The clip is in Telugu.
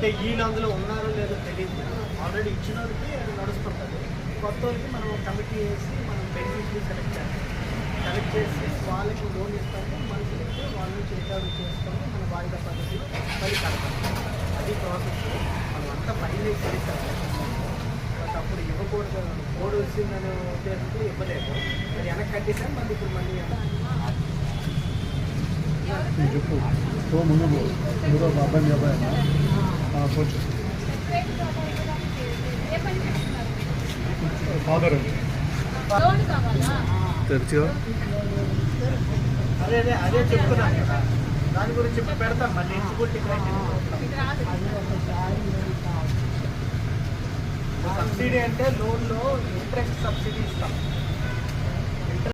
అంటే ఈయన అందులో ఉన్నారో లేదో తెలియదు ఆల్రెడీ ఇచ్చిన వాళ్ళకి అది నడుస్తుంటుంది. కొత్త వాళ్ళకి మనం కమిటీ వేసి మనం బెనిఫిషరీ సెలెక్ట్ చేస్తాం సెలెక్ట్ చేసి వాళ్ళకి లోన్ ఇస్తాము మనుషులకి వాళ్ళ నుంచి రికవరీ చేసుకొని మన వాయిదా పద్ధతిలో పని కడతాం అది ప్రాసెస్ మనం అంతా ఫైనలైజ్ చేస్తాము బట్ అప్పుడు ఇవ్వకూడదు కోడ్ వచ్చిందనే ఉద్దేశంతో ఇవ్వలేదు. మరి వెనక్కి కట్టేసాం మళ్ళీ ఇప్పుడు మళ్ళీ చెప్పు. ముందు అబ్బాయి అబ్బాయి కోచ్ ఫాదర్ అండి. లోన్ కావాలా? తెరిచిగా అదే అదే అదే చెప్తున్నాను కదా. దాని గురించి పెడతాం మళ్ళీ ఎలిజిబిలిటీ సబ్సిడీ అంటే లోన్లో ఇంట్రెస్ట్ సబ్సిడీ ఇస్తాం.